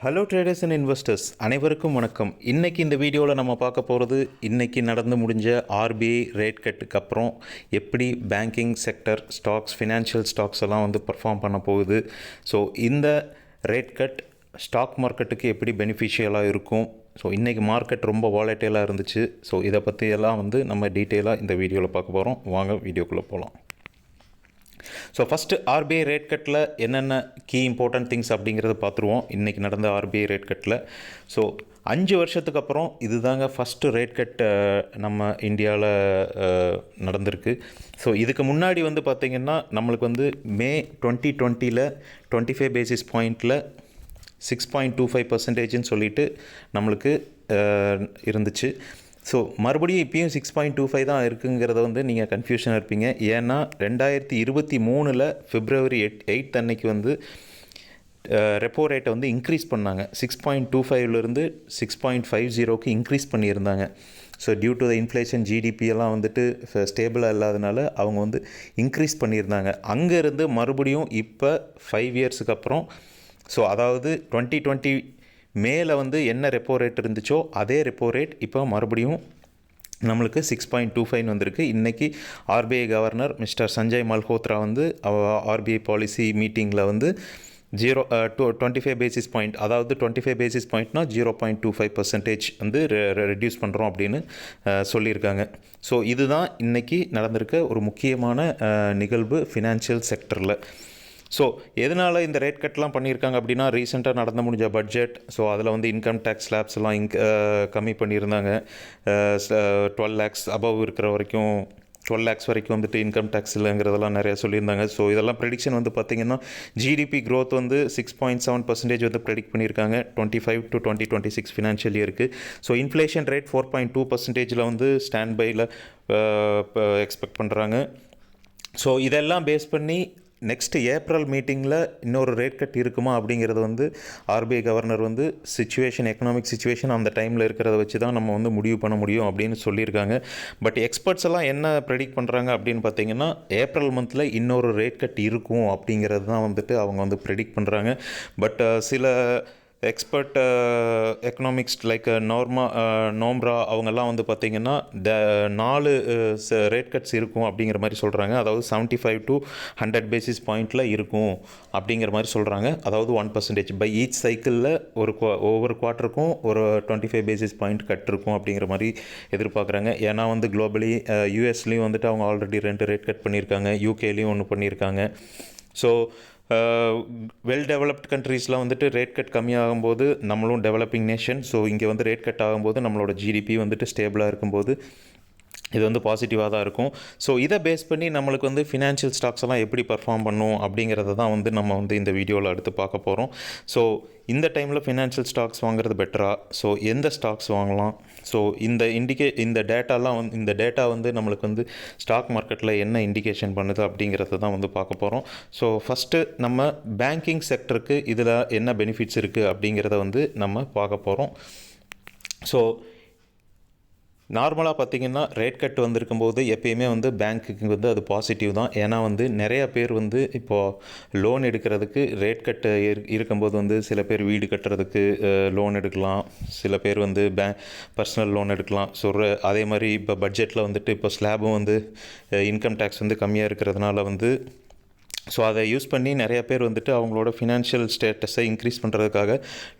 Hello traders and investors அனைவருக்கும் வணக்கம். இன்றைக்கி இந்த வீடியோவில் நம்ம பார்க்க போகிறது இன்றைக்கி நடந்து முடிஞ்ச ஆர்பிஐ ரேட் கட்டுக்கு அப்புறம் எப்படி banking sector stocks financial stocks எல்லாம் வந்து பர்ஃபார்ம் பண்ண போகுது. ஸோ இந்த ரேட் கட் ஸ்டாக் மார்க்கெட்டுக்கு எப்படி பெனிஃபிஷியலாக இருக்கும்? ஸோ இன்றைக்கி மார்க்கெட் ரொம்ப வாலட்டைலாக இருந்துச்சு. ஸோ இதை பற்றியெல்லாம் வந்து நம்ம டீட்டெயிலாக இந்த வீடியோவில் பார்க்க போகிறோம் வாங்க வீடியோக்குள்ளே போகலாம் ஸோ ஃபஸ்ட்டு ஆர்பிஐ ரேட் கட்டில் என்னென்ன கீ இம்பார்ட்டன்ட் திங்ஸ் அப்படிங்கிறத பார்த்துருவோம். இன்றைக்கி நடந்த ஆர்பிஐ ரேட் கட்டில் ஸோ அஞ்சு வருஷத்துக்கு அப்புறம் இதுதாங்க ஃபஸ்ட்டு ரேட் கட் நம்ம இந்தியாவில் நடந்திருக்கு. ஸோ இதுக்கு முன்னாடி வந்து பார்த்திங்கன்னா நம்மளுக்கு வந்து மே டுவெண்ட்டி டுவெண்ட்டியில் டுவெண்ட்டி ஃபைவ் பேசிஸ் பாயிண்ட்டில் சிக்ஸ் பாயிண்ட் டூ ஃபைவ் பர்சன்டேஜ்னு சொல்லிட்டு நம்மளுக்கு இருந்துச்சு. ஸோ மறுபடியும் இப்பயும் சிக்ஸ் பாயிண்ட் டூ ஃபைவ் தான் இருக்குங்கிறத வந்து நீங்கள் கன்ஃபியூஷனாக இருப்பீங்க. ஏன்னா ரெண்டாயிரத்தி இருபத்தி மூணில் ஃபிப்ரவரி எட் எயிட் அன்னைக்கு வந்து ரெப்போ ரேட்டை வந்து இன்க்ரீஸ் பண்ணாங்க. சிக்ஸ் பாயிண்ட் டூ ஃபைவ்லேருந்து சிக்ஸ் பாயிண்ட் ஃபைவ் ஜீரோக்கு இன்க்ரீஸ் பண்ணியிருந்தாங்க. So due to the inflation GDP எல்லாம் வந்துட்டு ஸ்டேபிளாக இல்லாதனால அவங்க வந்து இன்க்ரீஸ் பண்ணியிருந்தாங்க. அங்கேருந்து மறுபடியும் இப்போ ஃபைவ் இயர்ஸுக்கு அப்புறம் ஸோ அதாவது டுவெண்ட்டி டுவெண்ட்டி மேலே வந்து என்ன ரெப்போ ரேட் இருந்துச்சோ அதே ரெப்போ ரேட் இப்போ மறுபடியும் நம்மளுக்கு சிக்ஸ் பாயிண்ட் டூ ஃபைவ் வந்திருக்கு. இன்றைக்கி RBI governor mister Sanjay Malhotra வந்து ஆர்பிஐ பாலிசி மீட்டிங்கில் வந்து zero two twenty five basis point அதாவது twenty five basis பாயிண்ட்னா zero point two five percentage வந்து ரெடியூஸ் பண்ணுறோம் அப்படின்னு சொல்லியிருக்காங்க. ஸோ இதுதான் இன்றைக்கி நடந்திருக்க ஒரு முக்கியமான நிகழ்வு ஃபினான்ஷியல் செக்டரில் ஸோ எதனால் இந்த ரேட் கட்லாம் பண்ணியிருக்காங்க அப்படின்னா ரீசெண்டாக நடந்து முடிஞ்ச பட்ஜெட் ஸோ அதில் வந்து இன்கம் டேக்ஸ் ஸ்லாப்ஸ் எல்லாம் இன்க் கம்மி பண்ணியிருந்தாங்க. டுவெல் லேக்ஸ் அபவ் இருக்கிற வரைக்கும் டுவெல் லேக்ஸ் வரைக்கும் வந்துட்டு இன்கம் டேக்ஸ் இல்லைங்கிறதெல்லாம் நிறையா சொல்லியிருந்தாங்க. ஸோ இதெல்லாம் ப்ரெடிக்ஷன் வந்து பார்த்திங்கன்னா ஜிடிபி க்ரோத் வந்து சிக்ஸ் பாயிண்ட் செவன் பர்சன்டேஜ் வந்து ப்ரெடிக்ட் பண்ணியிருக்காங்க. Twenty five to twenty twenty six financial இயருக்கு so inflation rate four point two பர்சன்டேஜில் வந்து ஸ்டாண்ட் பையில் எக்ஸ்பெக்ட் பண்ணுறாங்க ஸோ இதெல்லாம் பேஸ் பண்ணி நெக்ஸ்ட் ஏப்ரல் மீட்டிங்கில் இன்னொரு ரேட் கட் இருக்குமா அப்படிங்கிறது வந்து ஆர்பிஐ கவர்னர் வந்து சுச்சுவேஷன் எக்கனாமிக் சுச்சுவேஷன் அந்த டைமில் இருக்கிறத வச்சு தான் நம்ம வந்து முடிவு பண்ண முடியும் அப்படின்னு சொல்லியிருக்காங்க. பட் எக்ஸ்பர்ட்ஸ் எல்லாம் என்ன ப்ரெடிக்ட் பண்ணுறாங்க அப்படின்னு பார்த்தீங்கன்னா ஏப்ரல் மந்தில் இன்னொரு ரேட் கட் இருக்கும் அப்படிங்கிறது தான் வந்துட்டு அவங்க வந்து ப்ரெடிக்ட் பண்ணுறாங்க பட் சில expert economics like Nomura Nomura அவங்கெல்லாம் வந்து பார்த்திங்கன்னா த நாலு uh, ரேட் கட்ஸ் இருக்கும் அப்படிங்கிற மாதிரி சொல்கிறாங்க அதாவது seventy five to hundred basis பாயிண்டில் இருக்கும் அப்படிங்கிற மாதிரி சொல்கிறாங்க அதாவது ஒன் பர்சன்டேஜ் பை ஈச் சைக்கிளில் ஒரு ஒவ்வொரு குவார்ட்டருக்கும் ஒரு twenty five basis point cut இருக்கும் அப்படிங்கிற மாதிரி எதிர்பார்க்குறாங்க. ஏன்னா வந்து குளோபலி uh, யூஎஸ்லேயும் வந்துட்டு அவங்க ஆல்ரெடி ரெண்டு ரேட் கட் பண்ணியிருக்காங்க. யூகேலேயும் ஒன்று பண்ணியிருக்காங்க. ஸோ வெல் டெவலப்ட் கண்ட்ரீஸில் வந்துட்டு ரேட் கட் கம்மியாகும்போது நம்மளும் டெவலப்பிங் நேஷன் ஸோ இங்கே வந்து ரேட் கட் ஆகும்போது நம்மளோட ஜிடிபி வந்துட்டு ஸ்டேபிளாக இருக்கும்போது இது வந்து பாசிட்டிவாக தான் இருக்கும். ஸோ இதை பேஸ் பண்ணி நம்மளுக்கு வந்து ஃபினான்ஷியல் ஸ்டாக்ஸ் எல்லாம் எப்படி பர்ஃபார்ம் பண்ணும் அப்படிங்கிறத தான் வந்து நம்ம வந்து இந்த வீடியோவில் அடுத்து பார்க்க போகிறோம் ஸோ இந்த டைமில் ஃபினான்ஷியல் ஸ்டாக்ஸ் வாங்குறது பெட்டரா ஸோ எந்த ஸ்டாக்ஸ் வாங்கலாம்? ஸோ இந்த இண்டிகே இந்த டேட்டாலாம் வந்து இந்த டேட்டா வந்து நம்மளுக்கு வந்து ஸ்டாக் மார்க்கெட்டில் என்ன இண்டிகேஷன் பண்ணுது அப்படிங்கிறத தான் வந்து பார்க்க போகிறோம் ஸோ ஃபஸ்ட்டு நம்ம பேங்கிங் செக்டருக்கு இதில் என்ன பெனிஃபிட்ஸ் இருக்குது அப்படிங்கிறத வந்து நம்ம பார்க்க போகிறோம் ஸோ நார்மலாக பார்த்தீங்கன்னா ரேட் கட் வந்திருக்கும் போது எப்பயுமே வந்து பேங்க்குக்கு வந்து அது பாசிட்டிவ் தான். ஏன்னா வந்து நிறைய பேர் வந்து இப்போது லோன் எடுக்கிறதுக்கு ரேட் கட்டு இருக்கும்போது வந்து சில பேர் வீடு கட்டுறதுக்கு லோன் எடுக்கலாம். சில பேர் வந்து பே பர்சனல் லோன் எடுக்கலாம். ஸோ அதே மாதிரி இப்போ பட்ஜெட்டில் வந்துட்டு இப்போ ஸ்லாபும் வந்து இன்கம் டேக்ஸ் வந்து கம்மியாக இருக்கிறதுனால வந்து ஸோ அதை யூஸ் பண்ணி நிறைய பேர் வந்துட்டு அவங்களோட ஃபினான்ஷியல் ஸ்டேட்டஸை இன்க்ரீஸ் பண்ணுறதுக்காக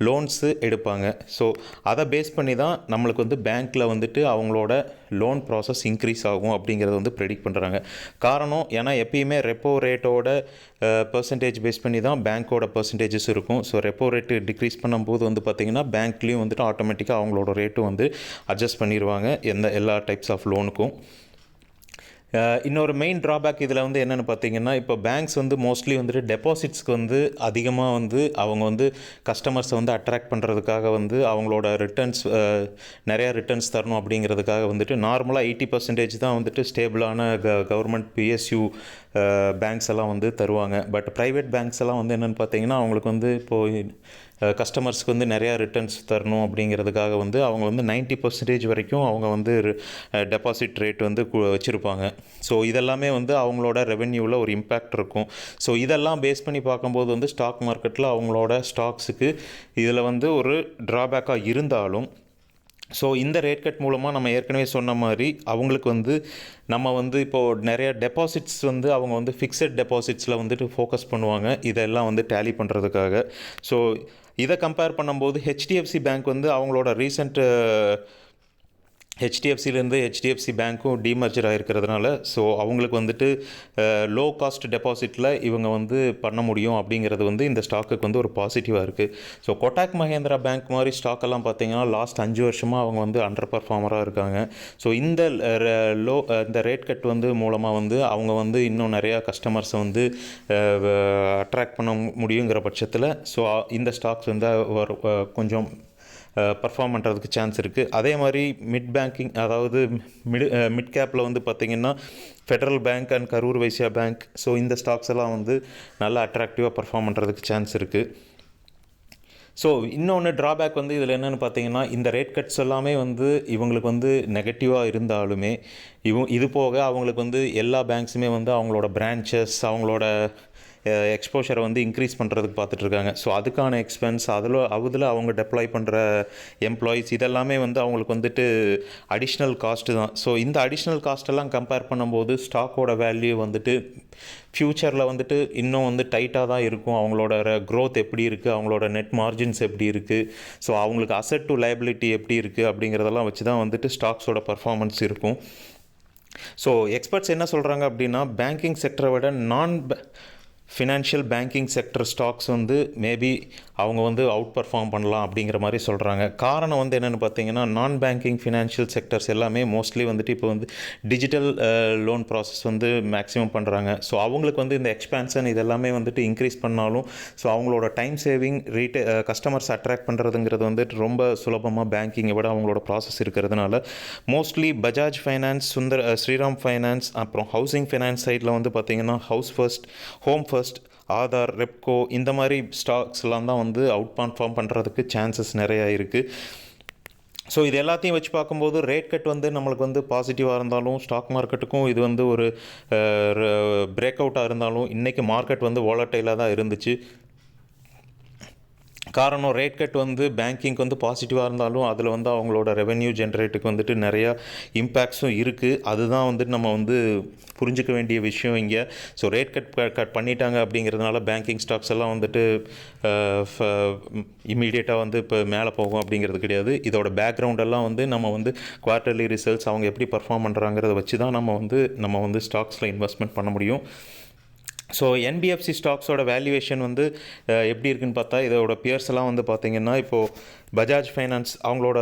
லோன்ஸு எடுப்பாங்க. ஸோ அதை பேஸ் பண்ணி தான் நம்மளுக்கு வந்து பேங்க்கில் வந்துட்டு அவங்களோட லோன் ப்ராசஸ் இன்க்ரீஸ் ஆகும் அப்படிங்கிறத வந்து ப்ரெடிக்ட் பண்ணுறாங்க காரணம் ஏன்னா எப்பயுமே ரெப்போ ரேட்டோட பர்சன்டேஜ் பேஸ் பண்ணி தான் பேங்க்கோட பர்சன்டேஜஸ் இருக்கும். ஸோ ரெப்போ ரேட்டு டிக்ரீஸ் பண்ணும்போது வந்து பார்த்திங்கன்னா பேங்க்லேயும் வந்துட்டு ஆட்டோமேட்டிக்காக அவங்களோட ரேட்டும் வந்து அட்ஜஸ்ட் பண்ணிடுவாங்க எந்த எல்லா டைப்ஸ் ஆஃப் லோனுக்கும் இன்னொரு மெயின் ட்ராபேக் இதில் வந்து என்னென்னு பார்த்தீங்கன்னா இப்போ பேங்க்ஸ் வந்து மோஸ்ட்லி வந்துட்டு டெபாசிட்ஸ்க்கு வந்து அதிகமாக வந்து அவங்க வந்து கஸ்டமர்ஸை வந்து அட்ராக்ட் பண்ணுறதுக்காக வந்து அவங்களோட ரிட்டர்ன்ஸ் நிறையா ரிட்டர்ன்ஸ் தரணும் அப்படிங்கிறதுக்காக வந்துட்டு நார்மலாக எயிட்டி பர்சன்டேஜ் தான் வந்துட்டு ஸ்டேபிளான க கவர்மெண்ட் பிஎஸ்யூ பேங்க்ஸ் எல்லாம் வந்து தருவாங்க. பட் ப்ரைவேட் பேங்க்ஸ் எல்லாம் வந்து என்னென்னு பார்த்தீங்கன்னா அவங்களுக்கு வந்து இப்போது கஸ்டமர்ஸ்க்கு வந்து நிறையா ரிட்டர்ன்ஸ் தரணும் அப்படிங்கிறதுக்காக வந்து அவங்க வந்து 90% பர்சன்டேஜ் வரைக்கும் அவங்க வந்து டெபாசிட் ரேட் வந்து கு- வச்சுருப்பாங்க. ஸோ இதெல்லாமே வந்து அவங்களோட ரெவென்யூவில் ஒரு இம்பேக்ட் இருக்கும். ஸோ இதெல்லாம் பேஸ் பண்ணி பார்க்கும்போது வந்து ஸ்டாக் மார்க்கெட்டில் அவங்களோட ஸ்டாக்ஸுக்கு இதில் வந்து ஒரு ட்ராபேக்காக இருந்தாலும் ஸோ இந்த ரேட் கட் மூலமாக நம்ம ஏற்கனவே சொன்ன மாதிரி அவங்களுக்கு வந்து நம்ம வந்து இப்போது நிறைய டெபாசிட்ஸ் வந்து அவங்க வந்து ஃபிக்ஸட் டெபாசிட்ஸில் வந்துட்டு ஃபோக்கஸ் பண்ணுவாங்க. இதெல்லாம் வந்து டேலி பண்ணுறதுக்காக ஸோ இதை கம்பேர் பண்ணும்போது ஹெச்டிஎஃப்சி பேங்க் வந்து அவங்களோட ரீசெண்ட் ஹெச்டிஎஃப்சிலேருந்து ஹெச்டிஎஃப்சி பேங்க்கும் டீமர்ஜர் ஆகிருக்கிறதுனால ஸோ அவங்களுக்கு வந்துட்டு லோ காஸ்ட் டெபாசிட்டில் இவங்க வந்து பண்ண முடியும் அப்படிங்கிறது வந்து இந்த ஸ்டாக்குக்கு வந்து ஒரு பாசிட்டிவாக இருக்குது ஸோ கொட்டாக் மஹேந்திரா பேங்க் மாதிரி ஸ்டாக்கெல்லாம் பார்த்தீங்கன்னா லாஸ்ட் அஞ்சு வருஷமாக அவங்க வந்து அண்டர் பர்ஃபார்மராக இருக்காங்க. ஸோ இந்த லோ இந்த ரேட் கட் வந்து மூலமாக வந்து அவங்க வந்து இன்னும் நிறையா கஸ்டமர்ஸை வந்து அட்ராக்ட் பண்ண முடியுங்கிற பட்சத்தில் ஸோ இந்த ஸ்டாக்ஸ் வந்து கொஞ்சம் பர்ஃபார்ம் பண்ணுறதுக்கு சான்ஸ் இருக்குது அதே மாதிரி மிட் பேங்கிங் அதாவது மிட் மிட் கேப்பில் வந்து பார்த்திங்கன்னா Federal Bank and Karur Vysya Bank so இந்த ஸ்டாக்ஸ் எல்லாம் வந்து நல்லா அட்ராக்டிவாக பர்ஃபார்ம் பண்ணுறதுக்கு சான்ஸ் இருக்குது ஸோ இன்னொன்று ட்ராபேக் வந்து இதில் என்னென்னு பார்த்தீங்கன்னா இந்த ரேட் கட்ஸ் எல்லாமே வந்து இவங்களுக்கு வந்து நெகட்டிவாக இருந்தாலுமே இவ இது போக அவங்களுக்கு வந்து எல்லா பேங்க்ஸுமே வந்து அவங்களோட பிரான்ச்சஸ் அவங்களோட எக்ஸ்போஷரை வந்து இன்க்ரீஸ் பண்ணுறதுக்கு பார்த்துட்ருக்காங்க. ஸோ அதுக்கான எக்ஸ்பென்ஸ் அதில் அதில் அவங்க டெப்ளாய் பண்ணுற எம்ப்ளாயீஸ் இதெல்லாமே வந்து அவங்களுக்கு வந்துட்டு அடிஷ்னல் காஸ்ட்டு தான். ஸோ இந்த அடிஷ்னல் காஸ்ட்டெல்லாம் கம்பேர் பண்ணும்போது ஸ்டாக்கோட வேல்யூ வந்துட்டு ஃப்யூச்சரில் வந்துட்டு இன்னும் வந்து டைட்டாக தான் இருக்கும். அவங்களோட க்ரோத் எப்படி இருக்குது அவங்களோட நெட் மார்ஜின்ஸ் எப்படி இருக்குது ஸோ அவங்களுக்கு அசட் டு லைபிலிட்டி எப்படி இருக்குது அப்படிங்கிறதெல்லாம் வச்சு தான் வந்துட்டு ஸ்டாக்ஸோட பர்ஃபார்மன்ஸ் இருக்கும். ஸோ எக்ஸ்பர்ட்ஸ் என்ன சொல்கிறாங்க அப்படின்னா பேங்கிங் செக்டரை விட நான் ஃபினான்ஷியல் பேங்கிங் செக்டர் ஸ்டாக்ஸ் வந்து மேபி அவங்க வந்து அவுட் பர்ஃபார்ம் பண்ணலாம் அப்படிங்கிற மாதிரி சொல்கிறாங்க காரணம் வந்து என்னென்னு பார்த்தீங்கன்னா நான் பேங்கிங் ஃபினான்ஷியல் செக்டர்ஸ் எல்லாமே மோஸ்ட்லி வந்துட்டு இப்போ வந்து டிஜிட்டல் லோன் ப்ராசஸ் வந்து மேக்ஸிமம் பண்ணுறாங்க ஸோ அவங்களுக்கு வந்து இந்த எக்ஸ்பேன்ஷன் இதெல்லாமே வந்துட்டு இன்க்ரீஸ் பண்ணாலும் ஸோ அவங்களோட time saving retail customers attract பண்ணுறதுங்கிறது வந்துட்டு ரொம்ப சுலபமாக பேங்கிங்கை விட அவங்களோட ப்ராசஸ் இருக்கிறதுனால mostly Bajaj finance Sundar Shriram finance அப்புறம் ஹவுசிங் ஃபைனான்ஸ் சைடில் வந்து பார்த்திங்கன்னா house first home first Aadhar Repco இந்த மாதிரி ஸ்டாக்ஸ்லாம் தான் வந்து அவுட் பர்ஃபார்ம் பண்ணுறதுக்கு சான்சஸ் நிறையா இருக்குது ஸோ இது எல்லாத்தையும் வச்சு பார்க்கும்போது ரேட் கட் வந்து நம்மளுக்கு வந்து பாசிட்டிவாக இருந்தாலும் ஸ்டாக் மார்க்கெட்டுக்கும் இது வந்து ஒரு பிரேக் அவுட்டாக இருந்தாலும் இன்றைக்கி மார்க்கெட் வந்து வாலட்டைலாக தான் இருந்துச்சு. காரணம் ரேட் கட் வந்து பேங்கிங்க்கு வந்து பாசிட்டிவாக இருந்தாலும் அதில் வந்து அவங்களோட ரெவென்யூ ஜென்ரேட்டுக்கு வந்துட்டு நிறையா இம்பேக்ட்ஸும் இருக்குது அதுதான் வந்துட்டு நம்ம வந்து புரிஞ்சிக்க வேண்டிய விஷயம் இங்கே. ஸோ ரேட் கட் கட் பண்ணிட்டாங்க அப்படிங்கிறதுனால பேங்கிங் ஸ்டாக்ஸ் எல்லாம் வந்துட்டு இமீடியட்டாக வந்து இப்போ மேலே போகும் அப்படிங்கிறது கிடையாது. இதோட பேக்ரவுண்ட் எல்லாம் வந்து நம்ம வந்து குவார்ட்டர்லி ரிசல்ட்ஸ் அவங்க எப்படி பர்ஃபார்ம் பண்ணுறாங்கிறத வச்சு தான் நம்ம வந்து நம்ம வந்து ஸ்டாக்ஸில் இன்வெஸ்ட்மெண்ட் பண்ண முடியும். ஸோ என்பிஎஃப்சி ஸ்டாக்ஸோட வேல்யூவேஷன் வந்து எப்படி இருக்குன்னு பார்த்தா இதோட பியர்ஸ் எல்லாம் வந்து பார்த்திங்கன்னா இப்போது பஜாஜ் ஃபைனான்ஸ் அவங்களோட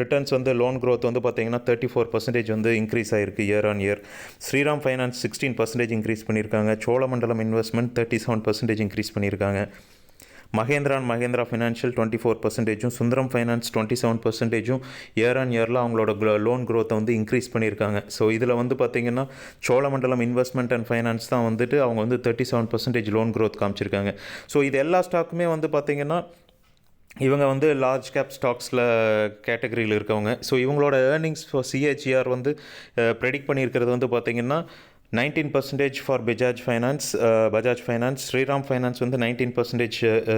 ரிட்டர்ன்ஸ் வந்து லோன் க்ரோத் வந்து பார்த்திங்கன்னா தேர்ட்டி ஃபோர் பர்சன்டேஜ் வந்து இன்க்ரீஸ் ஆகிருக்கு year on year Shriram finance sixteen percentage increase பண்ணியிருக்காங்க. Cholamandalam investment thirty seven percentage increase பண்ணியிருக்காங்க. Mahindra and Mahindra financial twenty four பர்சன்டேஜும் Sundaram finance twenty seven பர்சன்டேஜும் year on இயரில் அவங்களோட loan க்ரோத்தை வந்து இன்க்ரீஸ் பண்ணியிருக்காங்க. So இதில் வந்து பார்த்திங்கன்னா சோழமண்டலம் இன்வெஸ்ட்மெண்ட் அண்ட் ஃபைனான்ஸ் தான் வந்துட்டு அவங்க வந்து thirty seven percentage loan growth காமிச்சிருக்காங்க. ஸோ இது எல்லா ஸ்டாக்குமே வந்து பார்த்திங்கன்னா இவங்க வந்து லார்ஜ் கேப் ஸ்டாக்ஸில் கேட்டகரியில் இருக்கவங்க. ஸோ இவங்களோட ஏர்னிங்ஸ் ஃபார் சிஹெச்ஆர் வந்து ப்ரெடிக்ட் பண்ணியிருக்கிறது வந்து பார்த்திங்கன்னா nineteen percentage for Bajaj finance Bajaj finance Shriram finance வந்து நைன்டீன் பர்சன்டேஜ்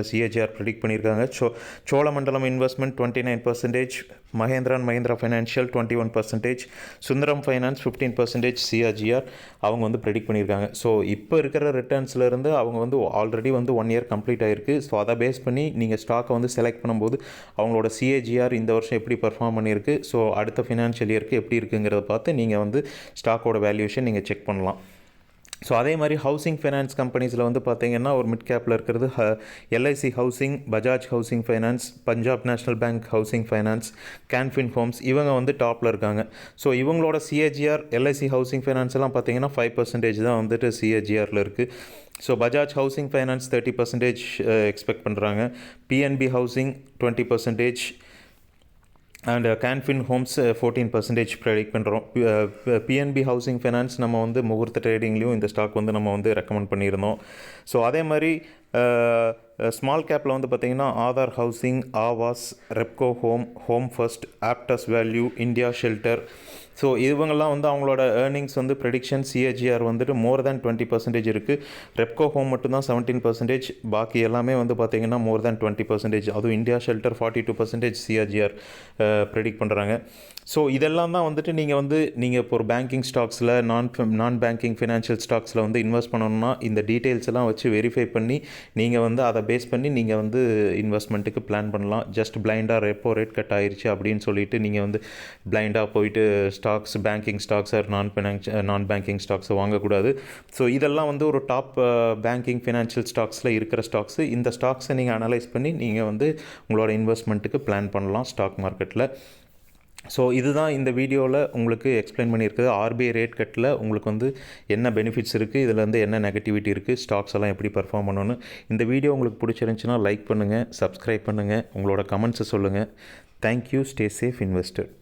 சிஏஜிஆர் ப்ரிடிக்ட் பண்ணியிருக்காங்க. So Cholamandalam investment twenty nine percentage Mahindra and Mahindra financial twenty one percentage Sundaram finance fifteen percentage CRGR அவங்க வந்து predict பண்ணியிருக்காங்க. So இப்போ இருக்கிற ரிட்டர்ன்ஸ்லேருந்து அவங்க வந்து already வந்து ஒன் இயர் கம்ப்ளீட் ஆயிருக்கு. ஸோ அதை பேஸ் பண்ணி நீங்கள் ஸ்டாக்கை வந்து செலக்ட் பண்ணும்போது அவங்களோட சிஏஜிஆர் இந்த வருஷம் எப்படி பர்ஃபார்ம் பண்ணியிருக்கு? ஸோ அடுத்த ஃபினான்ஷியல் இயருக்கு எப்படி இருக்குங்கிறத பார்த்து நீங்கள் வந்து ஸ்டாக்கோட வேல்யூஷன் நீங்கள் செக் பண்ணலாம். ஸோ அதே மாதிரி ஹவுசிங் ஃபைனான்ஸ் கம்பெனிஸில் வந்து பார்த்தீங்கன்னா ஒரு மிட் கேப்பில் இருக்கிறது LIC housing Bajaj housing finance Punjab national bank housing finance Canfin homes இவங்க வந்து டாப்பில் இருக்காங்க. ஸோ இவங்களோட சிஏஜிஆர் எல்ஐசி ஹவுசிங் ஃபைனான்ஸ் எல்லாம் பார்த்தீங்கன்னா ஃபைவ் பர்சன்டேஜ் தான் வந்துட்டு சிஏஜிஆரில் இருக்குது so Bajaj housing finance thirty percentage expect பண்ணுறாங்க PNB housing twenty percentage and Canfin homes fourteen percentage predict பண்ணுறோம் பிஎன்பி ஹவுசிங் ஃபைனான்ஸ் நம்ம வந்து முகூர்த்த ட்ரேடிங்லேயும் இந்த ஸ்டாக் வந்து நம்ம வந்து ரெக்கமெண்ட் பண்ணியிருந்தோம். ஸோ அதே மாதிரி uh, uh, ஸ்மால் கேப்பில் வந்து பார்த்திங்கன்னா Aadhar housing Aavas Repco home home first Aptus value India shelter so இவங்கெல்லாம் வந்து அவங்களோட ஏர்னிங்ஸ் வந்து ப்ரெடிக்ஷன் சிஏஜிஆர் வந்துட்டு மோர் தேன் டுவெண்ட்டி பர்சன்டேஜ் இருக்குது ரெப்கோ ஹோம் மட்டும்தான் செவன்டீன் பர்சன்டேஜ் பாக்கி எல்லாமே வந்து பார்த்திங்கன்னா மோர் தேன் டுவெண்ட்டி பர்சன்டேஜ் அதுவும் India shelter forty two percentage CRGR predict பண்ணுறாங்க ஸோ இதெல்லாம் தான் வந்துட்டு நீங்கள் வந்து நீங்கள் இப்போ ஒரு பேங்கிங் ஸ்டாக்ஸில் நான் நான் பேங்கிங் ஃபினான்ஷியல் ஸ்டாக்ஸில் வந்து இன்வெஸ்ட் பண்ணணும்னா இந்த டீட்டெயில்ஸ் எல்லாம் வச்சு வெரிஃபை பண்ணி நீங்கள் வந்து அதை பேஸ் பண்ணி நீங்கள் வந்து இன்வெஸ்ட்மெண்ட்டுக்கு பிளான் பண்ணலாம். ஜஸ்ட் பிளைண்டாக ரெப்போ ரேட் கட் ஆயிடுச்சு அப்படின்னு சொல்லிட்டு நீங்கள் வந்து பிளைண்டாக போயிட்டு ஸ்டாக்ஸ் பேங்கிங் ஸ்டாக்ஸ் ஆர் நான் ஃபினான்ஷ் நான் பேங்கிங் ஸ்டாக்ஸை வாங்கக்கூடாது. ஸோ இதெல்லாம் வந்து ஒரு டாப் பேங்கிங் ஃபினான்ஷியல் ஸ்டாக்ஸில் இருக்கிற ஸ்டாக்ஸு இந்த ஸ்டாக்ஸை நீங்கள் அனலைஸ் பண்ணி நீங்கள் வந்து உங்களோட இன்வெஸ்ட்மெண்ட்டுக்கு பிளான் பண்ணலாம் ஸ்டாக் மார்க்கெட்டில் ஸோ இதுதான் இந்த வீடியோவில் உங்களுக்கு எக்ஸ்பிளைன் பண்ணியிருக்குது. ஆர்பிஐ ரேட் கட்டில் உங்களுக்கு வந்து என்ன பெனிஃபிட்ஸ் இருக்குது இதில் வந்து என்ன நெகட்டிவிட்டி இருக்குது ஸ்டாக்ஸ் எல்லாம் எப்படி பர்ஃபார்ம் பண்ணணும்னு. இந்த வீடியோ உங்களுக்கு பிடிச்சிருந்துச்சுன்னா லைக் பண்ணுங்கள் சப்ஸ்கிரைப் பண்ணுங்கள் உங்களோட கமெண்ட்ஸை சொல்லுங்கள் தேங்க்யூ ஸ்டே சேஃப் இன்வெஸ்டட்